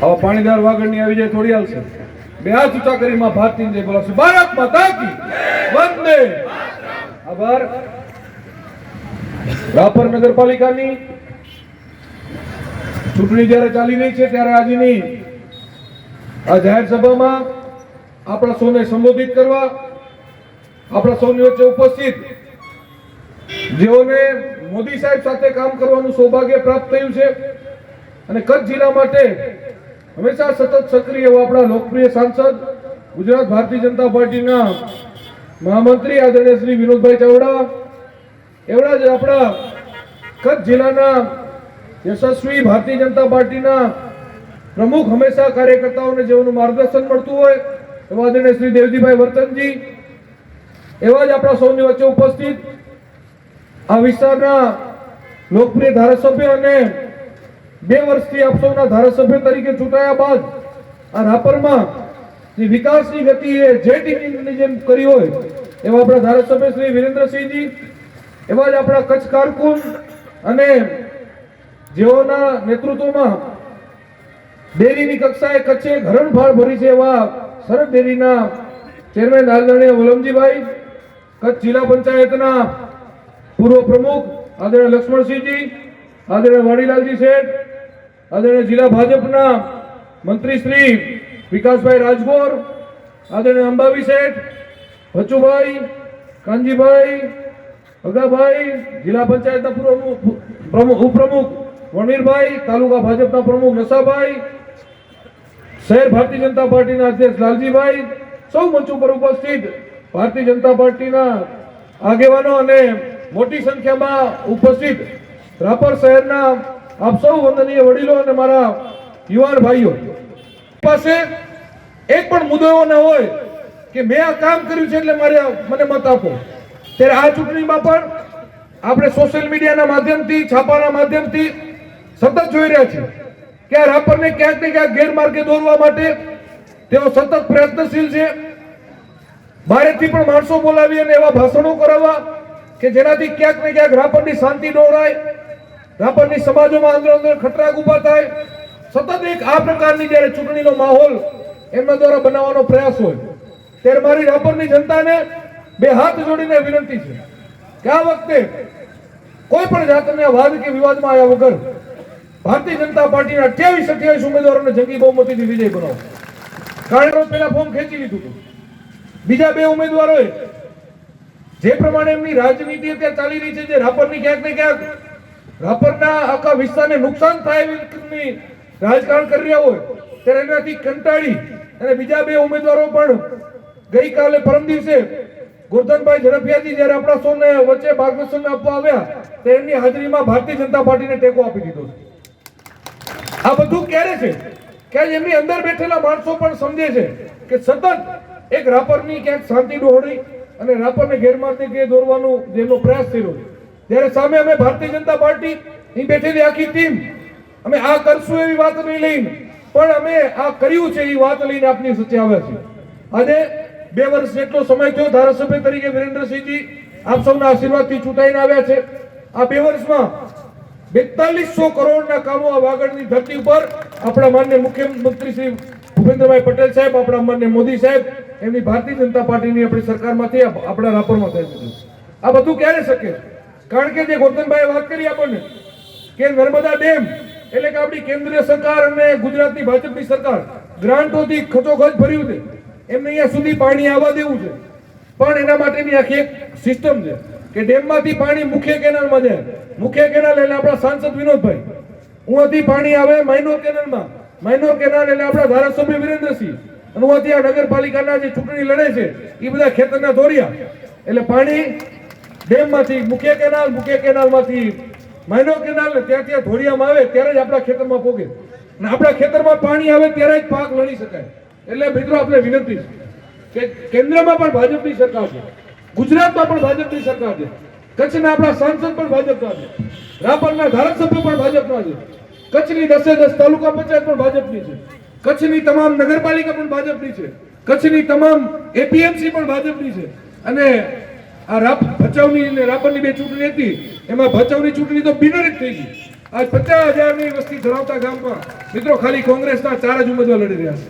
હવે પાણીદાર વાગડની આવી જાય, થોડી આવશે બે હાથ ઊંચા કરી માં ભારતી જય બોલાવશે. ભારત માતા કી વંદે આભાર. રાપર નગરપાલિકાની ચૂંટણી જ્યારે ચાલી રહી છે, ત્યારે આજની આ જાહેર સભામાં આપણા સૌને સંબોધિત કરવા, આપણા સૌની વચ્ચે ઉપસ્થિત જેઓને મોદી સાહેબ સાથે કામ કરવાનું સૌભાગ્ય પ્રાપ્ત થયું છે અને કચ્છ જિલ્લા માટે હંમેશા સતત સક્રિય એવા આપણા લોકપ્રિય સાંસદ, ગુજરાત ભારતીય જનતા પાર્ટીના મહામંત્રી આદરણીય શ્રી વિનોદભાઈ ચાવડા, એવડા જ આપણા કચ્છ જિલ્લાના યશસ્વી ભારતીય જનતા પાર્ટીના પ્રમુખ હંમેશા કાર્યકર્તાઓને જેઓનું માર્ગદર્શન મળતું હોય, એવા આદરણીય શ્રી દેવજીભાઈ વર્તનજી, એવા જ આપણા સૌની વચ્ચે ઉપસ્થિત આ વિસ્તારના લોકપ્રિય ધારાસભ્ય અને બે વર્ષથી આપ સૌના ધારાસભ્ય તરીકે ચૂંટાયા બાદ આ રાપરમાં જે વિકાસની ગતિ એ જે ટીમની જેમ કરી હોય, એવા આપણા ધારાસભ્ય શ્રી વિરેન્દ્રસિંહજી, એવા જ આપણા કચ્છ કારકુન અને જેઓના નેતૃત્વમાં ડેરીની કક્ષાએ કચ્છે ઘરણફાળ ભરી છે એવા સરદ ડેરીના ચેરમેન આદરણીય વલમજીભાઈ, કચ્છ જિલ્લા પંચાયતના પૂર્વ પ્રમુખ આદરણીય લક્ષ્મણસિંહજી, આદરણીય વાડીલાલજી શેઠ આદરણીય જિલ્લા ભાજપના મંત્રી શ્રી વિકાસભાઈ રાજગોર, આદરણીય અંબાવી શેઠ, ભચુભાઈ, કાનજીભાઈ, અગાભાઈ, જિલ્લા પંચાયતના પ્રમુખ, ઉપપ્રમુખ વણવીરભાઈ તાલુકા ભાજપના પ્રમુખ નશાભાઈ શહેર ભારતીય જનતા પાર્ટીના અધ્યક્ષ લાલજીભાઈ, સૌ મંચ ઉપર ઉપસ્થિત ભારતીય જનતા પાર્ટીના આગેવાનો અને મોટી સંખ્યામાં ઉપસ્થિત રાપર શહેરના આપ સૌ વંદનીય વડીલો અને મારા યુવાન ભાઈઓ પાસે એક પણ મુદ્દો એવો ન હોય કે મેં આ કામ કર્યું છે એટલે મારે મને મત આપો. ત્યારે આ ચૂંટણીમાં પણ આપણે સોશિયલ મીડિયાના માધ્યમથી, છાપાના માધ્યમથી સતત જોઈ રહ્યા છીએ કે આ રાપરને ક્યાંક ને ક્યાંક ગેરમાર્ગે દોરવા માટે તેઓ સતત પ્રયત્નશીલ છે. બહારેથી પણ માણસો બોલાવી અને એવા ભાષણો કરાવવા કે જેનાથી ક્યાંક ને ક્યાંક રાપરની શાંતિ દોરાય. રાપરની સમાજોમાં આંદોલન અંદર ખતરાક ઊભા થાય. સતત એક આ પ્રકારની જ્યારે ચૂંટણીનો માહોલ એમના દ્વારા બનાવવાનો પ્રયાસ હોય, ત્યારે મારી રાપરની જનતાને બે હાથ જોડીને વિનંતી છે કે આ વખતે કોઈ પણ જાતના વાદ કે વિવાદમાં આવ્યા વગર ભારતીય જનતા પાર્ટીના અઠ્યાવીસ અઠ્યાવીસ ઉમેદવારોને જંગી બહુમતીથી વિજય બનાવો. કારણ પેલા ફોર્મ ખેંચી લીધું હતું. બીજા બે ઉમેદવારોએ જે પ્રમાણે એમની રાજનીતિ અત્યારે ચાલી રહી છે, જે રાપરની ક્યાંક ને ક્યાંક રાપરના આખા વિસ્તારને નુકસાન થાય એવી રાજકારણ કરી રહ્યા હોય, ત્યારે એનાથી કંટાળી અને બીજા બે ઉમેદવારો પણ ગઈકાલે પરમ દિવસે ગોરધનભાઈ ઝડપિયાજી જ્યારે આપણા સૌને વચ્ચે માર્ગદર્શન આપવા આવ્યા ત્યારે એમની હાજરીમાં ભારતીય જનતા પાર્ટીને ટેકો આપી દીધો આ બધું ક્યારે છે? ક્યારે એમની અંદર બેઠેલા માણસો પણ સમજે છે કે સતત એક રાપરની ક્યાંક શાંતિ ડોહળી અને રાપરને ગેરમાર્ગે દોરવાનો જેનો પ્રયાસ થયો છે. ત્યારે સામે અમે ભારતીય જનતા પાર્ટી અહીં બેઠેલી આખી ટીમ, અમે આ કરશું એવી વાત નહીં લઈને, પણ અમે આ કર્યું છે એ વાત લઈને આપની વચ્ચે આવ્યા છીએ. આજે બે વર્ષ જેટલો સમય થયો ધારાસભ્ય તરીકે વિરેન્દ્રસિંહજી આપ સૌના આશીર્વાદથી ચૂંટાઈને આવ્યા છે. આ બે વર્ષમાં બેતાલીસો કરોડના કામો આ વાગડની ધરતી ઉપર આપણા માન્ય મુખ્યમંત્રી શ્રી ભૂપેન્દ્રભાઈ પટેલ સાહેબ, આપણા માન્ય મોદી સાહેબ, એમની ભારતીય જનતા પાર્ટીની આપણી સરકારમાંથી આપણા રાપરમાં થઈ છે. આ બધું ક્યારે શક્ય છે? કારણ કે જે ગોરધનભાઈએ વાત કરી આપણને, કે નર્મદા ડેમ, એટલે કે આપણી કેન્દ્રીય સરકાર અને ગુજરાતની ભાજપની સરકાર ગ્રાન્ટોથી ખચોખચ ભર્યું છે. એમને અહીંયા સુધી પાણી આવવા દેવું છે. પણ એના માટેની આખી એક સિસ્ટમ છે કે ડેમમાંથી પાણી મુખ્ય કેનાલમાં જાય. મુખ્ય કેનાલ એટલે આપણા સાંસદ વિનોદભાઈ. ઉંથી પાણી આવે માઇનોર કેનાલમાં. માઇનોર કેનાલ એટલે આપણા ધારાસભ્ય વિરેન્દ્રસિંહ. અને ઉંથી આ નગરપાલિકાના જે ચૂંટણી લડે છે એ બધા ખેતરના દોર્યા એટલે પાણી ડેમમાંથી મુખ્ય કેનાલ, મુખ્ય કેનાલમાંથી માઇનોર કેનાલ, ત્યાં ત્યાં ધોરિયામાં આવે, ત્યારે જ આપણા ખેતરમાં પોગે. અને આપણા ખેતરમાં પાણી આવે, ત્યારે જ પાક લણી શકાય. એટલે મિત્રો આપણે વિનંતી છે કે કેન્દ્રમાં પણ ભાજપની સરકાર છે. ગુજરાતમાં પણ ભાજપની સરકાર છે. કચ્છના આપણા સાંસદ પણ ભાજપના છે. રાપરના ધારાસભ્ય પણ ભાજપના છે. કચ્છની દસે દસ તાલુકા પંચાયત પણ ભાજપની છે. કચ્છની તમામ નગરપાલિકા પણ ભાજપની છે. કચ્છની તમામ એપીએમસી પણ ભાજપની છે. અને આ રાપ ભચાઉની અને રાપરની બે ચૂંટણી હતી. એમાં ભચાઉની ચૂંટણી તો બિનહરીફ થઈ ગઈ. આજ પચાસ હજારની વસ્તી ધરાવતા ગામમાં મિત્રો ખાલી કોંગ્રેસના ચાર જ ઉમેદવાર લડી રહ્યા છે.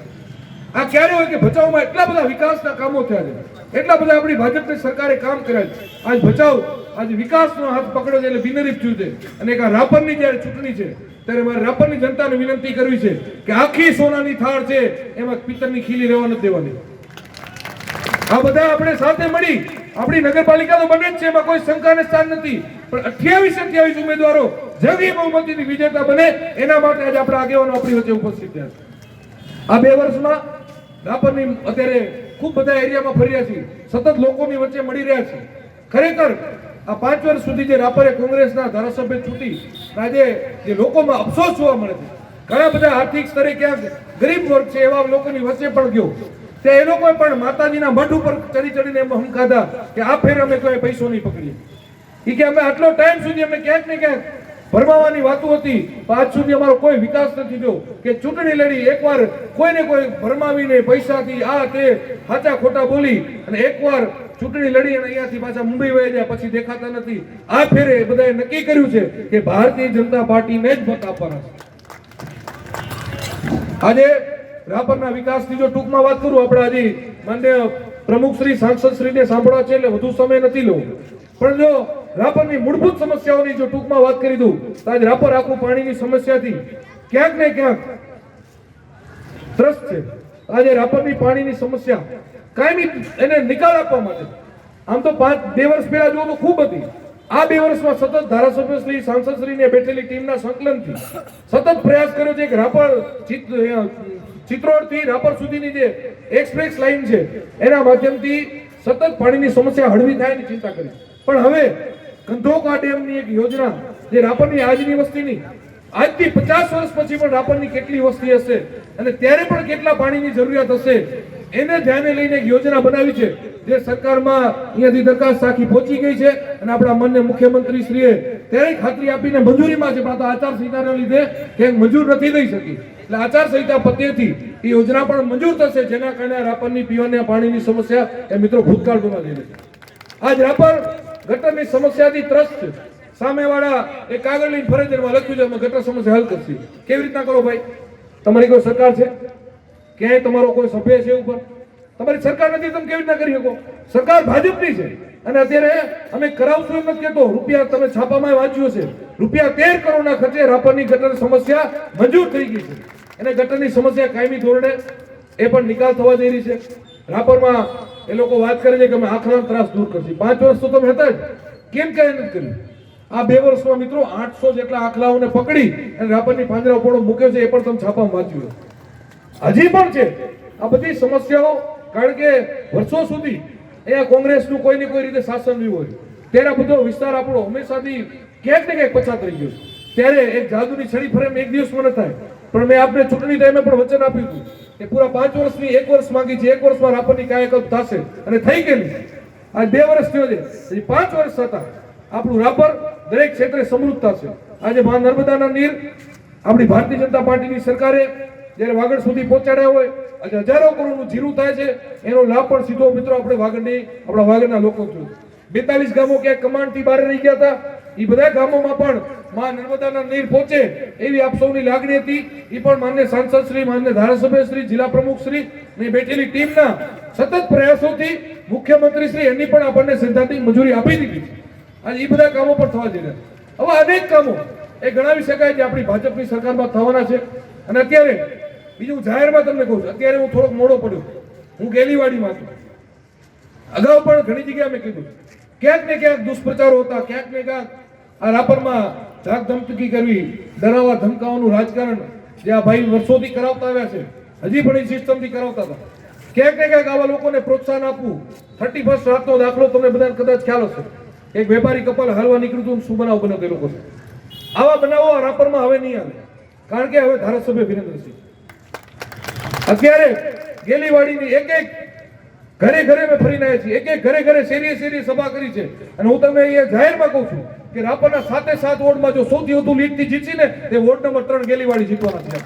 આ ક્યારે હોય કે ભચાઉમાં એટલા બધા વિકાસના કામો થયા છે. એટલા બધા આપણી ભાજપની સરકારે કામ કર્યા છે. આજ ભચાઉ આજ વિકાસનો હાથ પકડ્યો છે એટલે બિનરીફ થયું છે. અને એક આ રાપરની જ્યારે ચૂંટણી છે, ત્યારે મારે રાપરની જનતાને વિનંતી કરવી છે કે આખી સોનાની થાળ છે, એમાં પિત્તરની ખીલી રહેવા નથી દેવાની. આ બધા આપણે સાથે મળી આપણી નગરપાલિકા તો બને જ છે, એમાં કોઈ શંકાને સ્થાન નથી. પણ અઠ્યાવીસ અઠ્યાવીસ ઉમેદવારો જંગી બહુમતીથી વિજેતા બને, એના માટે આજે આપણા આગેવાનો આપણી વચ્ચે ઉપસ્થિત થયા છે. આ બે વર્ષમાં રાપરની અત્યારે ખૂબ બધા એરિયામાં ફર્યા છીએ, સતત લોકોની વચ્ચે મળી રહ્યા છે ખરેખર, આ પાંચ વર્ષ સુધી જે રાપરે કોંગ્રેસના ધારાસભ્ય છૂટી આજે જે લોકોમાં અફસોસ જોવા મળે છે, ઘણા બધા આર્થિક સ્તરે ક્યાંક ગરીબ વર્ગ છે, એવા લોકોની વચ્ચે પણ ગયો. તે એ લોકો પણ માતાજીના મઢ ઉપર ચડી ચડીને એમ ખાધા કે આ ફેર અમે કોઈ પૈસો નહીં પકડીએ. એ કે અમે આટલો ટાઈમ સુધી અમે ક્યાંક ને ક્યાંક ભરમાવાની વાતો હતી આજ સુધી અમારો કોઈ વિકાસ નથી થયો કે ચૂંટણી લડી, એકવાર કોઈને કોઈ ભરમાવીને પૈસાથી આ તે સાચા ખોટા બોલી અને એકવાર ચૂંટણી લડી અને અહીંયાથી પાછા મુંબઈ વહી જાય, પછી દેખાતા નથી. આ ફેરે બધાએ નક્કી કર્યું છે કે ભારતીય જનતા પાર્ટીને જ મત આપવાના છે. આજે રાપરના વિકાસની જો ટૂંકમાં વાત કરું, આપણે આજે માન્ય પ્રમુખ શ્રી, સાંસદ શ્રીને સાંભળવા છે એટલે વધુ સમય નથી લેવો. પણ જો રાપરની મૂળભૂત સમસ્યાઓની જો ટૂંકમાં વાત કરી દઉં, તો આજે રાપર આખું પાણીની સમસ્યાથી ક્યાંક ને ક્યાંક ત્રસ્ત છે. આજે રાપરની પાણીની સમસ્યા કાયમી એને નિકાલ આપવા માટે. આમ તો પાંચ, બે વર્ષ પહેલા જુઓ તો ખૂબ હતી. આ બે વર્ષમાં સતત ધારાસભ્ય શ્રી, સાંસદ શ્રીને બેઠેલી ટીમના સંકલનથી સતત પ્રયાસ કર્યો છે કે રાપર ચિત્રોડથી રાપર સુધીની જે એક્સપ્રેસ લાઇન છે, એના માધ્યમથી સતત પાણીની સમસ્યા હળવી થાય એની ચિંતા કરી. પણ હવે કંધોકા ડેમની એક યોજના, જે રાપરની આજની વસ્તીની, આજથી પચાસ વર્ષ પછી પણ રાપરની કેટલી વસ્તી હશે અને ત્યારે પણ કેટલા પાણીની જરૂરિયાત હશે, એને ધ્યાને લઈને એક યોજના બનાવી છે, જે સરકારમાં અહીંયાથી દરખાસ્ત આખી પહોંચી ગઈ છે અને આપણા માન્ય મુખ્યમંત્રી શ્રીએ ત્યારે ખાતરી આપીને મંજૂરીમાં છે પણ આચાર તો લીધે ક્યાંક મંજૂર નથી થઈ શકી. એટલે આચાર સંહિતા પત્યેથી એ યોજના પણ મંજૂર થશે, જેના કારણે રાપરની પીવાના પાણીની સમસ્યા એ મિત્રો ભૂતકાળ બનવા દે આજ રાપર ગટરની સમસ્યાથી ત્રસ્ત સામેવાળા એ કાગળ લઈને ફરજમાં લખ્યું છે, અમે ગટર સમસ્યા હલ કરશે. કેવી રીતના કરો ભાઈ? તમારી કોઈ સરકાર છે? ક્યાંય તમારો કોઈ સભ્ય છે ઉપર? તમારી સરકાર નથી, તમે કેવી રીતના કરી શકો? સરકાર ભાજપની છે. અને અત્યારે અમે કરાવશું એમ નથી કહેતો રૂપિયા તમે છાપામાં વાંચ્યું છે રૂપિયા તેર કરોડના ખર્ચે રાપરની ગટર સમસ્યા મંજૂર થઈ ગઈ છે. અને ગટરની સમસ્યા કાયમી ધોરણે એ પણ નિકાલ થવા જઈ રહી છે. રાપરમાં એ લોકો વાત કરે છે કે અમે આખરા ત્રાસ દૂર કરશે. પાંચ વર્ષ તો તમે હતા જ. કેમ કાંઈ નથી કર્યું? આ બે વર્ષમાં મિત્રો આઠસો જેટલા આખલાઓને પકડી અને રાપરની પાંજરા ઉપર મૂક્યો છે, એ પણ તમે છાપામાં વાંચ્યું હજી પણ છે. આ બધી સમસ્યાઓ કારણ કે વર્ષો સુધી અહીંયા કોંગ્રેસનું કોઈ ને કોઈ રીતે શાસન રહ્યું હોય. ત્યારે બધો વિસ્તાર આપણો હંમેશાથી ક્યાંક ને ક્યાંક પછાત રહી ગયો ત્યારે એક જાદુની છડી ફરેમ એક દિવસમાં ન થાય. પણ મેં આપણે ચૂંટણી ટાઈમે પણ વચન આપ્યું હતું કે પૂરા પાંચ વર્ષની એક વર્ષ માંગી છે, એક વર્ષમાં રાપરની કાયાકલ્પ થશે અને થઈ ગયેલી આ બે વર્ષ થયો છે. પાંચ વર્ષ થતા આપણું રાપર દરેક ક્ષેત્રે સમૃદ્ધ થશે. આજે મા નર્મદાના નીર આપણી ભારતીય જનતા પાર્ટીની સરકારે જ્યારે વાગડ સુધી પહોંચાડ્યા હોય આજે હજારો કરોડનું જીરું થાય છે, એનો લાભ પણ સીધો મિત્રો આપણે વાગડની, આપણા વાગડના લોકો થયો બેતાલીસ ગામો ક્યાંક કમાન્ડથી બહાર રહી ગયા હતા. એ બધા ગામોમાં પણ મા નર્મદાના નીર પહોંચે એવી આપ સૌની લાગણી હતી. એ પણ માન્ય સાંસદ શ્રી, માન્ય ધારાસભ્ય શ્રી, જિલ્લા પ્રમુખ શ્રી ને બેઠેલી ટીમના સતત પ્રયાસોથી મુખ્યમંત્રી શ્રી એની પણ આપણને સૈદ્ધાંતિક મંજૂરી આપી દીધી આજે એ બધા કામો પણ થવા જઈ રહ્યા હવે અનેક કામો, એ ગણાવી શકાય જે આપણી ભાજપની સરકારમાં થવાના છે. અને અત્યારે બીજું જાહેરમાં તમને કહું છું, અત્યારે હું થોડોક મોડો પડ્યો. હું ગેલીવાડીમાં છું અગાઉ પણ ઘણી જગ્યાએ મેં કીધું. ક્યાંક ને ક્યાંક દુષ્પ્રચારો હતા, ક્યાંક ને ક્યાંક આ રાપરમાં ધાક કરવી, ડરાવવા ધમકાવાનું રાજકારણ જે આ ભાઈ વર્ષોથી કરાવતા આવ્યા છે, હજી પણ એ સિસ્ટમથી કરાવતા હતા. ક્યાંક ને ક્યાંક આવા લોકોને પ્રોત્સાહન આપવું થર્ટી ફર્સ્ટ રાતનો દાખલો તમને બધાને કદાચ ખ્યાલ હશે. એક વેપારી કપાલ હાલવા નીકળ્યું હતું શું બનાવ બન્યો તે લોકો આવા બનાવો આ રાપરમાં હવે નહીં આવે. કારણ કે હવે ધારાસભ્ય વિરેન્દ્રસિંહ. અત્યારે ગેલીવાડીની એક એક ઘરે ઘરે મેં ફરીને આવ્યા છીએ. એક એક ઘરે ઘરે શેરીએ શેરીએ સભા કરી છે. અને હું તમને અહીંયા જાહેરમાં કહું છું કે રાપરના સાતે સાત વોર્ડમાં જો સૌથી વધુ લીડથી જીતશે ને તે વોર્ડ નંબર ત્રણ ગેલીવાડી જીતવાના છે.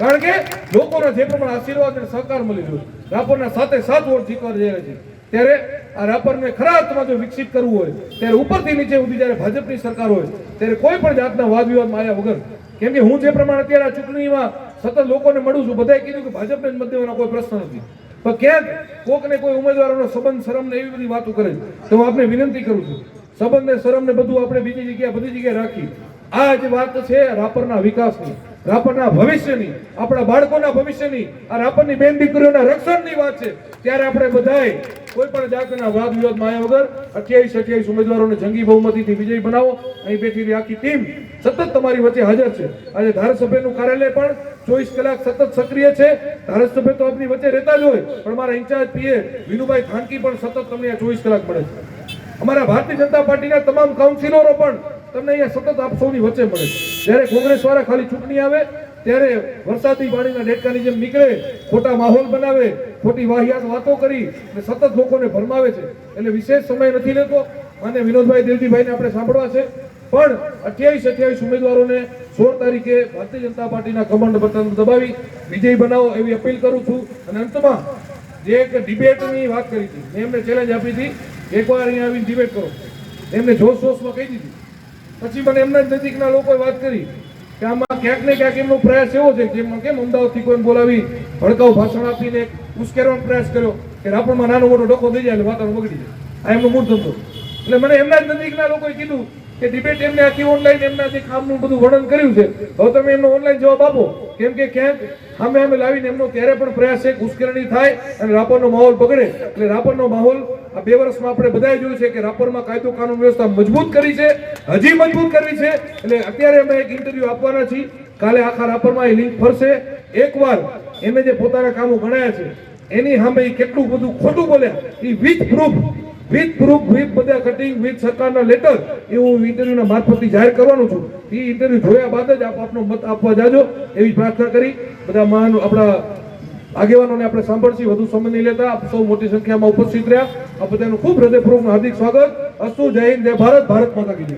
કારણ કે લોકોના જે પ્રમાણે આશીર્વાદ અને સહકાર મળી રહ્યો રાપરના સાતે સાત વોર્ડ જીતવા જઈ રહ્યા છે. ત્યારે આ રાપરને ખરા અર્થમાં જો વિકસિત કરવું હોય, ત્યારે ઉપરથી નીચે સુધી જ્યારે ભાજપની સરકાર હોય, ત્યારે કોઈ પણ જાતના વાદ વિવાદમાં આવ્યા વગર, કેમ કે હું જે પ્રમાણે અત્યારે આ ચૂંટણીમાં સતત લોકોને મળું છું, બધાએ કીધું કે ભાજપને જ કોઈ પ્રશ્ન નથી. પણ ક્યાંક કોકને કોઈ ઉમેદવારોનો સંબંધ શરમ ને એવી બધી વાતો કરે તો હું આપને વિનંતી કરું છું સંબંધ ને શરમ ને બધું આપણે બીજી જગ્યાએ, બધી જગ્યાએ રાખી આ જ વાત છે રાપરના વિકાસની, રાપરના ભવિષ્યની, આપણા બાળકોના ભવિષ્યની, આ રાપરની બેન દીકરીઓના રક્ષણની વાત છે. ત્યારે આપણે બધાએ કોઈ પણ જાતના વાદ વિવાદમાં આવ્યા વગર અઠ્યાવીસ અઠ્યાવીસ ઉમેદવારોને જંગી બહુમતીથી વિજય બનાવો. અહીં બેઠેલી આખી ટીમ. સતત તમારી વચ્ચે હાજર છે. આજે ધારાસભ્યનું કાર્યાલય પણ ચોવીસ કલાક સતત સક્રિય છે. ધારાસભ્ય તો આપની વચ્ચે રહેતા જ હોય, પણ મારા ઇન્ચાર્જ પીએ વિનુભાઈ ખાનકી પણ સતત તમને આ ચોવીસ કલાક મળે છે. અમારા ભારતીય જનતા પાર્ટીના તમામ કાઉન્સિલરો પણ તમને અહીંયા સતત આપ સૌની વચ્ચે મળે છે. જ્યારે કોંગ્રેસ વાળા ખાલી ચૂંટણી આવે ત્યારે વરસાદી પાણીના ડેટકાની જેમ નીકળે, ખોટા માહોલ બનાવે, ખોટી વાહિયાત વાતો કરી અને સતત લોકોને ભરમાવે છે. એટલે વિશેષ સમય નથી લેતો. અને વિનોદભાઈ દેવજીભાઈને આપણે સાંભળવા છે. પણ અઠ્યાવીસ અઠ્યાવીસ ઉમેદવારોને સોળ તારીખે ભારતીય જનતા પાર્ટીના કમાન્ડ બટન દબાવી વિજય બનાવો એવી અપીલ કરું છું. અને અંતમાં જે એક ડિબેટની વાત કરી હતી, મેં એમને ચેલેન્જ આપી હતી. એકવાર અહીંયા આવીને ડિબેટ કરો. એમને જોશ જોશમાં કહી દીધી. પછી મને એમના જ નજીકના લોકોએ વાત કરી. કે આમાં ક્યાંક ને ક્યાંક એમનો પ્રયાસ એવો છે, જેમ કેમ અમદાવાદથી કોઈ બોલાવી ભડકાઉ ભાષણ આપીને ઉશ્કેરવાનો પ્રયાસ કર્યો કે રાપણમાં નાનો મોટો ડોકો થઈ જાય એટલે વાતાવરણ બગડી જાય. આ એમનો મૂળ ધંધો. એટલે મને એમના જ નજીકના લોકોએ કીધું કે ડિબેટ એમને આખી ઓનલાઈન એમના જે કામનું બધું વર્ણન કર્યું છે, હવે તમે એમનો ઓનલાઈન જવાબ આપો. કેમ કે ક્યાંક સામે અમે લાવીને એમનો ત્યારે પણ પ્રયાસ છે ઉશ્કેરણી થાય અને રાપરનો માહોલ બગડે. એટલે રાપરનો માહોલ આ બે વર્ષમાં આપણે બધાએ જોયું છે કે રાપરમાં કાયદો કાનૂન વ્યવસ્થા મજબૂત કરી છે, હજી મજબૂત કરવી છે. એટલે અત્યારે અમે એક ઇન્ટરવ્યુ આપવાના છીએ. કાલે આખા રાપરમાં એ લિંક ફરશે. એકવાર એને જે પોતાના કામો ગણાયા છે, એની સામે કેટલું બધું ખોટું બોલ્યા, એ with proof with proof with બધા કટિંગ વિથ સરકારના લેટર એ હું ઇન્ટરવ્યુના મારફતથી જાહેર કરવાનું છું. એ ઇન્ટરવ્યુ જોયા બાદ જ આપ આપનો મત આપવા જાજો એવી પ્રાર્થના કરી. બધા મહાન આપણા આગેવાનોને આપણે સાંભળશી, વધુ સમય નહીં લેતા. આપ સૌ મોટી સંખ્યામાં ઉપસ્થિત રહ્યા. આ બધાનું ખૂબ હૃદયપૂર્વક હાર્દિક સ્વાગત. અસ્તુ, જય હિન્દ, જય ભારત. ભારત માતા કી જય.